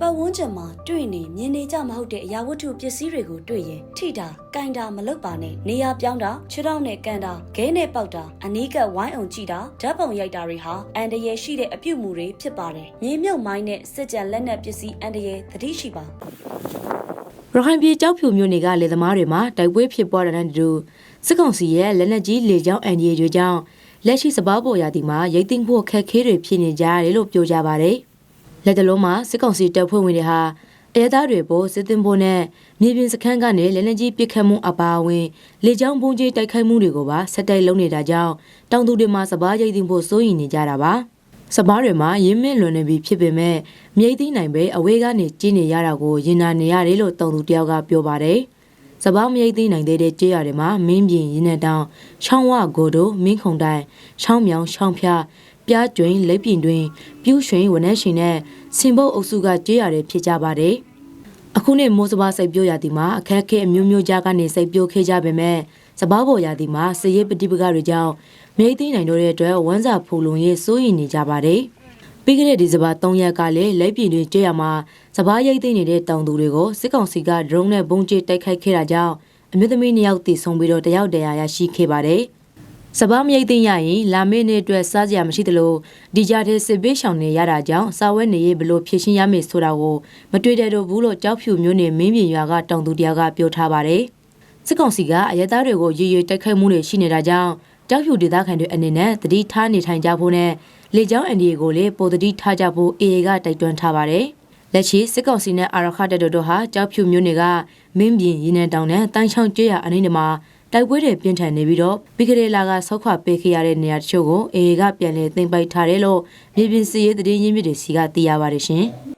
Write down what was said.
ပတ်ဝန်းကျင်မှာတွေ့နေမြင်နေကြမဟုတ်တဲ့အရာဝတ္ထုပစ္စည်းတွေကိုတွေ့ရင်ထိတာ၊ကန်တာမလုပ်ပါနဲ့နေရာပြောင်းတာခြေထောက်နဲ့ကန်တာခဲနဲ့ပေါက်တာအနီးကပ်ဝိုင်းအောင်ကြည့်တာဓာတ်ပုံရိုက်တာတွေဟာအန်တရယ်ရှိတဲ့အပြုတ်မှုတွေဖြစ်ပါတယ်။မြေမြုပ်မိုင်းနဲ့စစ်ကြံလက်နက်ပစ္စည်းအန်တရယ်သတိရှိပါရခိုင်ပြည်ကြောက်ဖြူမြို့နယ်ကလေသမားတွေမှာတိုက်ပွဲဖြစ်ပွားတဲ့တဲ့တူစစ်ကောင်စီရဲ့လက်နက်ကြီးလေကြောင်းအန်ဒီရွေကြောင့်လက်ရှိစပားပေါ်ရာသီမှာရိတ်သိမ်းဖို့ခက်ခဲတွေဖြစ်နေကြရတယ်လို့ပြောကြပါတယ်။ လက်တလုံးမှာစစ်ကောင်စီတပ်ဖွဲ့ဝင်တွေဟာအရသားတွေပေါ်စစ်တင်ဖို့နဲ့မြေပြင်စခန်းကနေလက်နက်ကြီးပစ်ခတ်မှုအပါအဝင်လေကြောင်းပုံကြီးတိုက်ခိုက်မှုတွေကိုပါဆက်တိုက်လုပ်နေတာကြောင့်တောင်သူတွေမှာစပားရိတ်သိမ်းဖို့စိုးရိမ်နေကြတာပါ။စပားတွေမှာရင်းမင်းလွန်နေပြီဖြစ်ပေမဲ့မြိတ်သိမ်းနိုင်ပဲအဝေးကနေကျင်းနေရတာကိုရင်နာနေရတယ်လို့တောင်သူတယောက်ကပြောပါတယ်။ စပားမြိတ်သိမ်းနိုင်သေးတဲ့ကြေးရတွေမှာမင်းပြင်ရင်းနဲ့တောင်ချောင်းဝဂိုတို့မင်းခုံတိုင်ချောင်းမြောင်ချောင်းဖျားပြားကျွင်းလက်ပြင်တွင်ပြူးရွှင်ဝနက်ရှင်နဲ့စင်ဘုတ်အုပ်စုကကြေးရတွေဖြစ်ကြပါတယ်။အခုနှစ်မိုးစဘာစိတ်ပြိုးရသည်မှာအခက်အခဲအမျိုးမျိုးကြားကနေစိတ်ပြိုးခဲ့ကြပေမဲ့စပားပေါ်ရသည်မှာစည်ရည်ပฏิပကတွေကြောင့်မြိတ်သိမ်းနိုင်တော့တဲ့အတွက်ဝမ်းစာဖူလုံရေးစိုးရိမ်နေကြပါတယ်။ ပြီးခဲ့တဲ့ဒီဇင်ဘာ3ရက်ကလည်းလက်ပြည်တွင်ကြည့်ရမှာစပားရိတ်သိမ်းနေတဲ့တောင်သူတွေကိုစစ်ကောင်စီကဒရုန်းနဲ့ပုံကျတိုက်ခိုက်ခဲ့တာကြောင့်အမျိုးသမီးနှစ်ယောက်တည်ဆုံပြီးတော့တယောက်တရာရရှိခဲ့ပါတယ်။စပားမရိတ်သိမ်းရရင်လာမည့်နေ့အတွက်စားစရာမရှိသလိုဒီကြတဲ့စစ်ပေးရှောင်နေရတာကြောင့်စာဝဲနေရေးဘလို့ဖြစ်ရှင်းရမယ်ဆိုတာကိုမတွေ့တဲ့တော့ဘူးလို့ကြောက်ဖြူမျိုးနဲ့မင်းပြင်ရွာကတောင်သူတရားကပြောထားပါတယ်။စစ်ကောင်စီကအရက်သားတွေကိုရေရေတိုက်ခိုက်မှုတွေရှိနေတာကြောင့်ကြောက်ဖြူဒေသခံတွေအနေနဲ့တတိထားနေထိုင်ကြဖို့နဲ့ လေကြောင်းအန်ဒီကိုလည်းပေါ်တတိထားကြဖို့ AA ကတိုက်တွန်းထားပါတယ်။လက်ရှိစစ်ကောင်စီနဲ့အာရခတပ်တော်တို့ဟာကြောက်ဖြူမျိုးတွေကမင်းပြင်ရင်းနှံတောင်နဲ့တန်းချောင်းကျွရအနိမ့်တွေမှာတိုက်ပွဲတွေပြင်းထန်နေပြီးတော့ပြီးကြတဲ့လာကဆောက်ခွာပေးခဲ့ရတဲ့နေရာတချို့ကို AA ကပြန်လည်သိမ်းပိုက်ထားတယ်လို့မြေပြင်စီရေးသတင်းရင်းမြစ်တွေစီကသိရပါတယ်ရှင်။